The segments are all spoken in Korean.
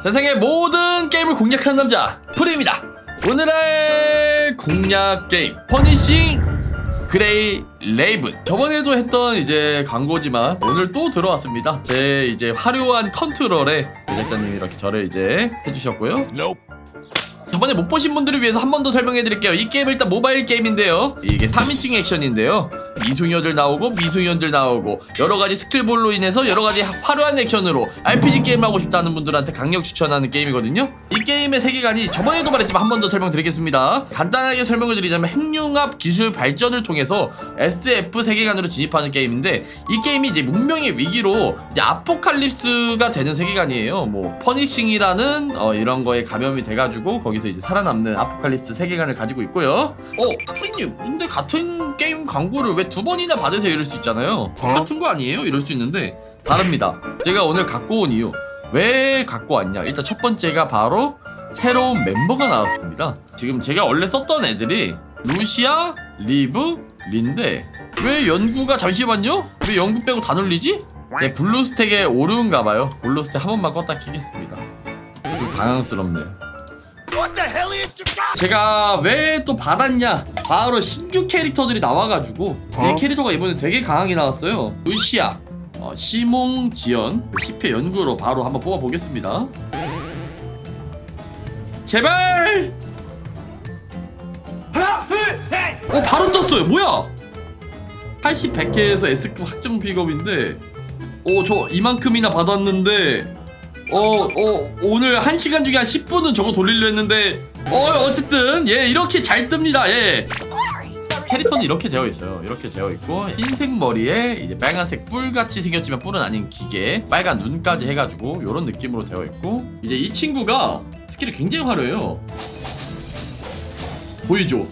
세상의 모든 게임을 공략하는 남자 프리입니다. 오늘의 공략 게임 퍼니싱 그레이 레이븐 저번에도 했던 이제 광고지만 오늘 또 들어왔습니다. 제 이제 화려한 컨트롤에 제작자님이 이렇게 저를 이제 해주셨고요. 저번에 못 보신 분들을 위해서 한 번 더 설명해 드릴게요. 이 게임 일단 모바일 게임인데요. 이게 3인칭 액션인데요. 미소녀들 나오고 미소년들 나오고 여러 가지 스킬볼로 인해서 여러 가지 화려한 액션으로 RPG 게임 하고 싶다는 분들한테 강력 추천하는 게임이거든요. 이 게임의 세계관이 저번에도 말했지만 한 번 더 설명드리겠습니다. 간단하게 설명을 드리자면 핵융합 기술 발전을 통해서 SF 세계관으로 진입하는 게임인데 이 게임이 이제 문명의 위기로 이제 아포칼립스가 되는 세계관이에요. 뭐 퍼니싱이라는 어, 이런 거에 감염이 돼가지고 거기서 이제 살아남는 아포칼립스 세계관을 가지고 있고요. 어, 프리님, 근데 같은 게임 광고를 왜두 번이나 받으세요? 이럴 수 있잖아요. 똑같은 거 아니에요? 이럴 수 있는데 다릅니다. 제가 오늘 갖고 온 이유 왜 갖고 왔냐? 일단 첫 번째가 바로 새로운 멤버가 나왔습니다. 지금 제가 원래 썼던 애들이 루시아, 리브, 린데 왜 연구가 잠시만요? 왜 연구 빼고 다 눌리지? 네, 블루스택에 오류인가봐요. 블루스택 한 번만 껐다 키겠습니다. 좀 당황스럽네요. 제가 왜 또 받았냐? 바로 신규 캐릭터들이 나와가지고 이 캐릭터가 이번에 되게 강하게 나왔어요. 루시아, 어, 시몽 지연, 10회 연구로 바로 한번 뽑아보겠습니다. 제발! 하나, 둘, 셋! 어, 바로 떴어요. 뭐야? 80, 100회에서 S급 확정 픽업인데, 어, 저 이만큼이나 받았는데, 어, 어, 오늘 1시간 중에 한 10분은 저거 돌리려 했는데, 어, 어쨌든, 예, 이렇게 잘 뜹니다, 예. 캐릭터는 이렇게 되어 있어요. 이렇게 되어 있고, 흰색 머리에 이제 빨간색 뿔같이 생겼지만 뿔은 아닌 기계, 빨간 눈까지 해가지고, 요런 느낌으로 되어 있고, 이제 이 친구가 스킬이 굉장히 화려해요. 보이죠?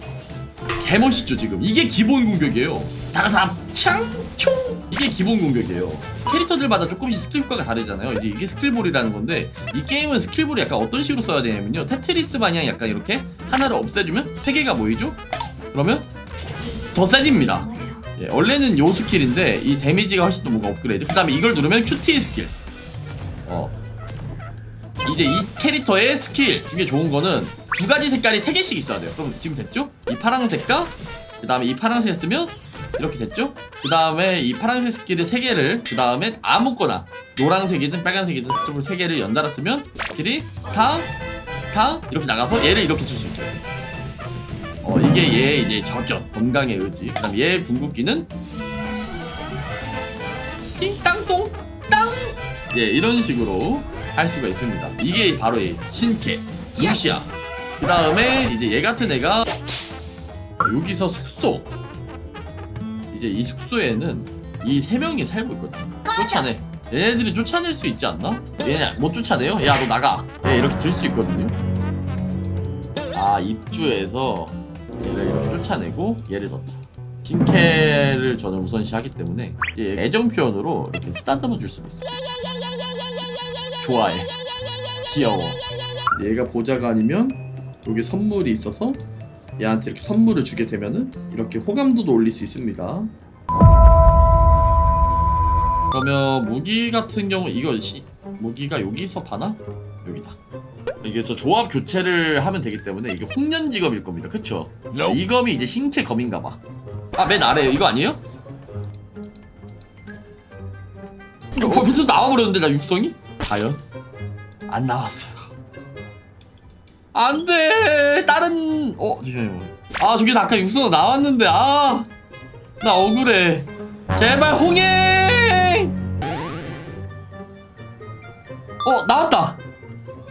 개멋있죠, 지금. 이게 기본 공격이에요. 다다삼, 창, 총! 이게 기본 공격이에요. 캐릭터들마다 조금씩 스킬 효과가 다르잖아요. 이제 이게 스킬볼이라는 건데 이 게임은 스킬볼이 약간 어떤 식으로 써야 되냐면요. 테트리스 마냥 약간 이렇게 하나를 없애주면 세 개가 모이죠. 그러면 더 세집니다. 예, 원래는 요 스킬인데 이 데미지가 훨씬 더 뭔가 업그레이드. 그 다음에 이걸 누르면 QT 스킬. 어. 이제 이 캐릭터의 스킬 중에 좋은 거는 두 가지 색깔이 세 개씩 있어야 돼요. 그럼 지금 됐죠? 이 파란색과 그 다음에 이 파란색 쓰면 이렇게 됐죠? 그 다음에 이 파란색 스킬을 3개를 그 다음에 아무거나 노란색이든 빨간색이든 스톱을 3개를 연달아 쓰면 스킬이 다, 다 이렇게 나가서 얘를 이렇게 쓸수 있어요 어 이게 얘 이제 저전 건강의 의지. 그 다음에 얘 궁극기는 띵땅똥 땅! 예 이런 식으로 할 수가 있습니다. 이게 바로 이 신캐 루시아. 그 다음에 이제 얘 같은 애가 여기서 숙소 이제 이 숙소에는 이 세 명이 살고 있거든. 쫓아내. 얘네들이 쫓아낼 수 있지 않나? 얘네 못 쫓아내요? 야 너 나가. 얘 이렇게 들수 있거든요. 아 입주해서 얘를 이렇게 쫓아내고 얘를 넣자. 징캐를 저는 우선시하기 때문에 애정 표현으로 이렇게 쓰다듬어 줄 수가 있어. 좋아해. 귀여워. 얘가 아니면 여기 선물이 있어서 얘한테 이렇게 선물을 주게 되면은 이렇게 호감도도 올릴 수 있습니다. 그러면 무기 같은 경우 이거 시, 무기가 여기서 파나? 여기다. 이게 저 조합 교체를 하면 되기 때문에 이게 홍련 직업일 겁니다. 그쵸? 이 검이 이제 신체 검인가 봐. 아, 맨 아래에요. 이거 아니에요? 이거 벌써 나와버렸는데 나 육성이? 과연? 안 나왔어요. 안돼. 다른 어 잠시만요. 아 저기 아까 육수가 나왔는데 아 나 억울해. 제발 홍행 어 나왔다.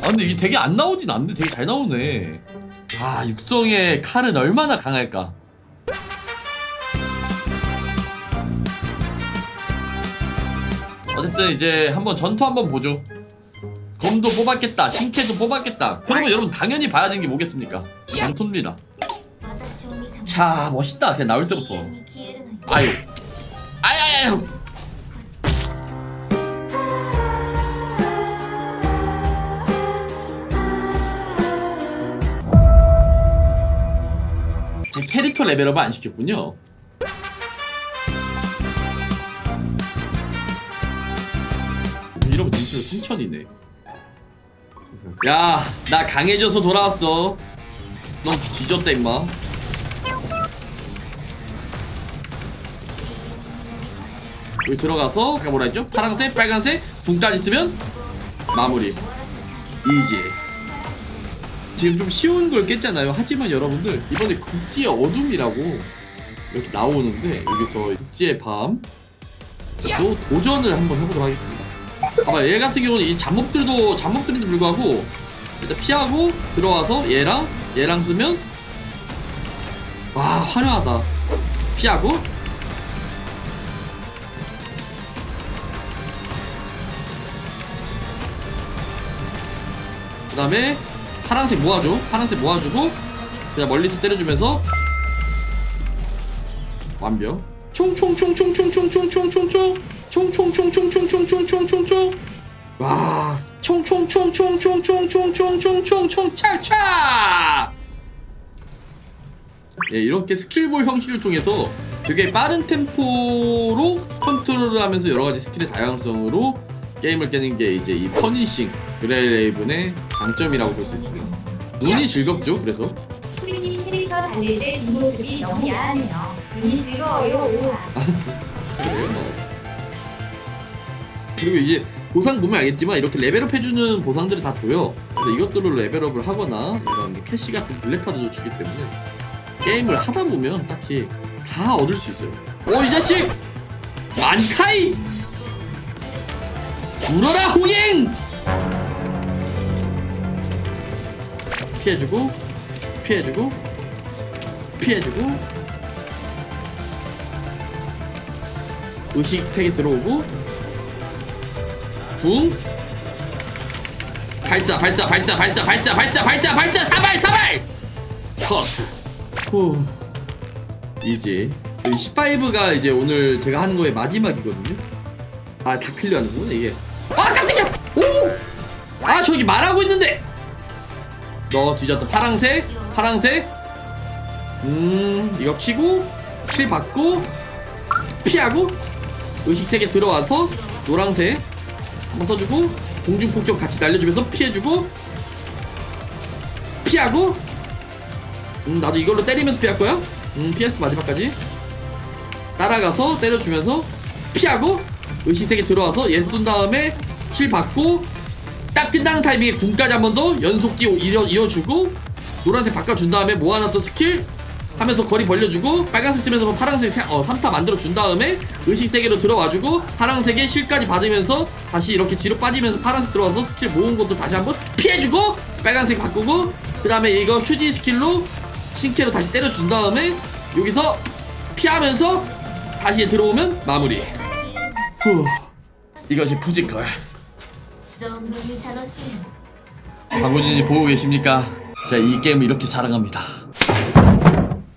아 근데 이게 되게 안 나오진 않는데 되게 잘 나오네. 아 육성의 칼은 얼마나 강할까? 어쨌든 이제 한번 전투 한번 보죠 검도 뽑았겠다 신캐도 뽑았겠다. 그러면 여러분 당연히 봐야 되는 게 뭐겠습니까? 전투입니다. 자 멋있다. 그냥 나올 때부터. 아유. 아야야야 제 캐릭터 레벨업을 안 시켰군요. 이러면 인출 3천이네. 야 나 강해져서 돌아왔어. 넌 뒤졌다 임마. 여기 들어가서 아까 뭐라 했죠? 파란색 빨간색 궁까지 쓰면 마무리. 이지 지금 좀 쉬운 걸 깼잖아요. 하지만 여러분들 이번에 극지의 어둠이라고 이렇게 나오는데 여기서 극지의 밤 또 도전을 한번 해보도록 하겠습니다. 봐봐 얘 같은 경우는 이 잡목들도 잡목들인데 불구하고 일단 피하고 들어와서 얘랑 얘랑 쓰면 와 화려하다. 피하고 그 다음에 파란색 모아줘 파란색 모아주고 그냥 멀리서 때려주면서 완벽 총총총총총총총총총총 총총총총총총총총총총 와 총총총총총총총총총총 찰차 예 이렇게 스킬볼 형식을 통해서 되게 빠른 템포로 컨트롤을 하면서 여러 가지 스킬의 다양성으로 게임을 깨는 게 이제 이 퍼니싱 그레이 레이븐의 장점이라고 볼 수 있습니다. 눈이 즐겁죠. 그래서 프리님 캐릭터 달릴 때 뒷모습이 너무 야하네요. 눈이 뜨거워요. 오. 그래요. 그리고 이제 보상 보면 알겠지만 이렇게 레벨업 해주는 보상들을 다 줘요. 그래서 이것들로 레벨업을 하거나 이런 뭐 캐시 같은 블랙카드도 주기 때문에 게임을 하다 보면 딱히 다 얻을 수 있어요. 오 이 자식! 만카이! 울어라 홍행! 피해주고 피해주고 피해주고 의식 3개 들어오고 붕 발사 발사 발사 발사 발사 발사 발사 발사 사발 사발! 커트 후 이제 15가 이제 오늘 제가 하는 거의 마지막이거든요. 아 다 클리어 하는구나 이게. 아 깜짝이야! 오아 저기 말하고 있는데! 너 뒤졌다. 파랑색 파랑색. 음 이거 키고 킬 받고 피하고 의식 세개 들어와서 노란색 한번 써주고 공중 폭격 같이 날려주면서 피해주고 피하고 음 나도 이걸로 때리면서 피할 거야? 음 PS 마지막까지. 따라가서 때려주면서 피하고 의식 세개 들어와서 얘쏜 다음에 킬 받고 딱 끝나는 타이밍에 궁까지 한 번 더 연속기 이어, 이어주고 노란색 바꿔준 다음에 모아놨던 스킬 하면서 거리 벌려주고 빨간색 쓰면서 뭐 파란색 세- 어, 3타 만들어준 다음에 의식 세개로 들어와주고 파란색에 실까지 받으면서 다시 이렇게 뒤로 빠지면서 파란색 들어와서 스킬 모은 것도 다시 한번 피해주고 빨간색 바꾸고 그 다음에 이거 휴지 스킬로 신캐로 다시 때려준 다음에 여기서 피하면서 다시 들어오면 마무리 후 이것이 푸지컬 박우진이 보고 계십니까? 제가 이 게임을 이렇게 사랑합니다.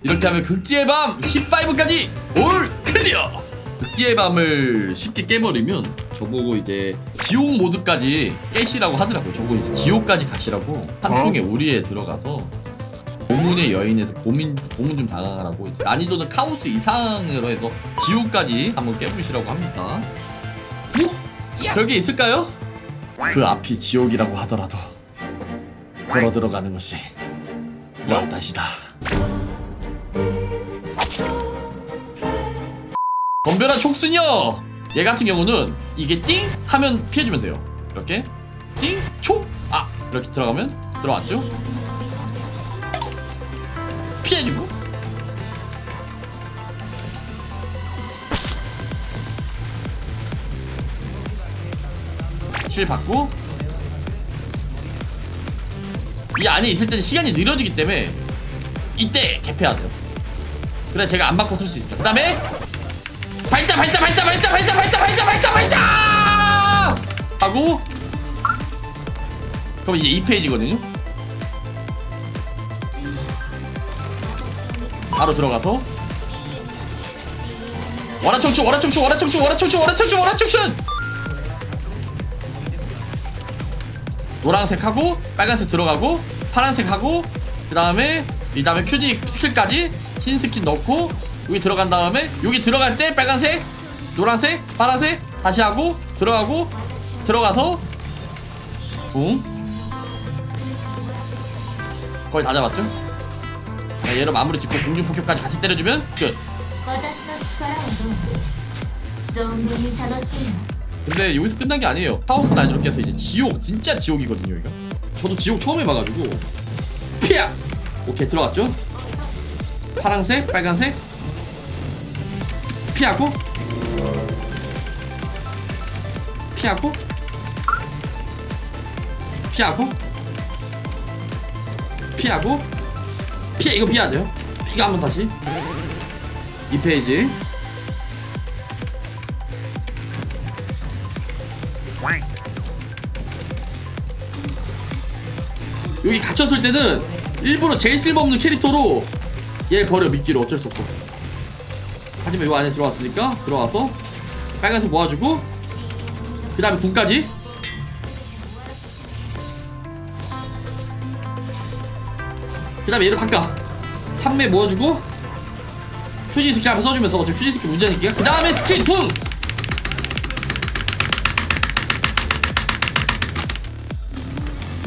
이렇게 하면 극지의 밤 15까지 올 클리어! 극지의 밤을 쉽게 깨버리면 저보고 이제 지옥 모드까지 깨시라고 하더라고요. 저보고 이제 지옥까지 가시라고 한 통의 우리에 들어가서 고문의 여인에서 고민, 고문 좀 당하라고 난이도는 카오스 이상으로 해서 지옥까지 한번 깨부시라고 합니다. 뭐? 별게 있을까요? 그 앞이 지옥이라고 하더라도 걸어 들어가는 것이 와다시다. 덤벼라 촉수녀! 얘 같은 경우는 이게 띵 하면 피해주면 돼요. 이렇게 띵 촉! 아 이렇게 들어가면 들어왔죠? 피해주고 실 받고 이 안에 있을 때는 시간이 느려지기 때문에 이때 개패해야 돼요. 그래 제가 안 바꿔 쓸수 있습니다. 그 다음에 발사 발사 발사 발사 발사 발사 발사 발사 발사! 하고 그럼 이제 2페이지거든요. 바로 들어가서. 와라청춘 와라청춘 와라청춘 와라청춘 와라청춘 와라청춘! 노란색 하고 빨간색 들어가고 파란색 하고 그 다음에 이 다음에 큐디 스킬까지 흰 스킬 넣고 여기 들어간 다음에 여기 들어갈 때 빨간색 노란색 파란색 다시 하고 들어가고 들어가서 붕. 거의 다 잡았죠? 자, 얘로 마무리 짓고 공중 폭격까지 같이 때려주면 끝. 근데 여기서 끝난 게 아니에요. 하우스나 이렇게 해서 이제 지옥 진짜 지옥이거든요 여기가. 저도 지옥 처음 해봐가지고. 피야 오케이 들어갔죠? 파랑색 빨간색? 피하고? 피하고? 피하고? 피하고? 피해 이거 피해야 돼요? 이거 한번 다시. 이 페이지. 여기 갇혔을 때는 일부러 제일 쓸모없는 캐릭터로 얘를 버려 미끼로. 어쩔 수 없어 하지만 요 안에 들어왔으니까 들어와서 빨간색 모아주고 그 다음에 군까지. 그 다음에 얘를 바꿔. 3매 모아주고 휴지 스킬 한번 써주면서 어차피 휴지 스킬 문제니까. 그 다음에 스킬 쿵!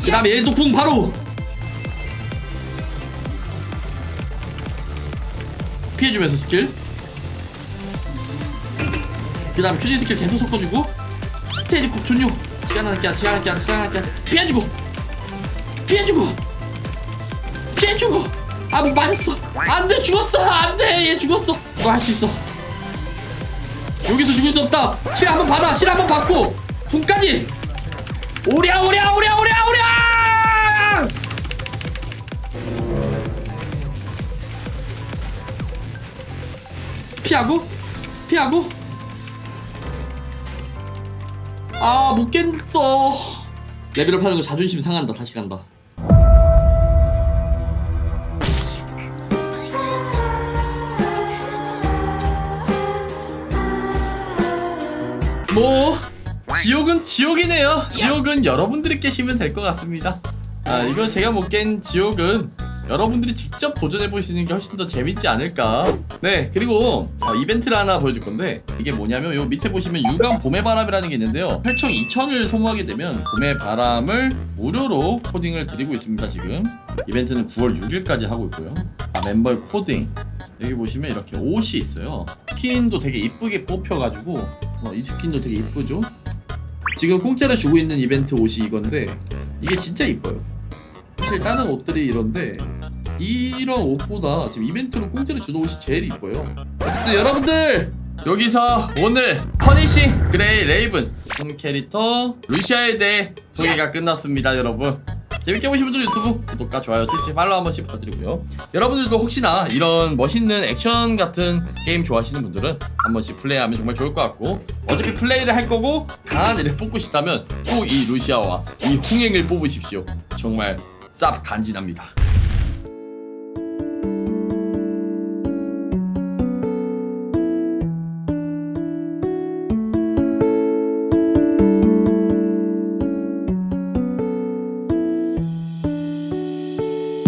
그 다음에 얘도 궁 바로! 피해주면서 스킬 그 다음에 휴지 스킬 계속 섞어주고 스테이지 콕 존요 시간 한 끼야 시간 한 끼야 시간 한 끼야 피해주고! 피해주고! 피해주고! 아뭐 맞았어. 안돼 죽었어. 안돼. 얘 죽었어. 너할수 있어? 여기서 죽을 수 없다. 실 한번 받아 실 한번 받고. 궁까지! 오랴 오랴 오랴 오랴 오랴! 피하고? 피하고 아 못 깼어 레벨업 하는 거 자존심 상한다 다시 간다 뭐 지옥은 지옥이네요. 지옥은 여러분들이 깨시면 될 것 같습니다. 아 이거 제가 못 깬 지옥은 여러분들이 직접 도전해 보시는 게 훨씬 더 재밌지 않을까. 네 그리고 어, 이벤트를 하나 보여줄 건데 이게 뭐냐면 요 밑에 보시면 유감 봄의 바람이라는 게 있는데요. 혈청 2000을 소모하게 되면 봄의 바람을 무료로 코딩을 드리고 있습니다 지금. 이벤트는 9월 6일까지 하고 있고요. 아, 멤버의 코딩 여기 보시면 이렇게 옷이 있어요. 스킨도 되게 이쁘게 뽑혀가지고 어, 이 스킨도 되게 이쁘죠? 지금 공짜로 주고 있는 이벤트 옷이 이건데 이게 진짜 이뻐요. 사실 다른 옷들이 이런데 이런 옷보다 지금 이벤트로 공짜로 주는 옷이 제일 이뻐요. 어쨌든 여러분들 여기서 오늘 퍼니싱 그레이 레이븐 본 캐릭터 루시아에 대해 소개가 끝났습니다, 여러분. 재밌게 보신 분들 유튜브 구독과 좋아요, 채팅, 팔로우 한 번씩 부탁드리고요. 여러분들도 혹시나 이런 멋있는 액션 같은 게임 좋아하시는 분들은 한 번씩 플레이하면 정말 좋을 것 같고 어차피 플레이를 할 거고 강한 애를 뽑고 싶다면 꼭 이 루시아와 이 홍행을 뽑으십시오. 정말 쌉 간지납니다.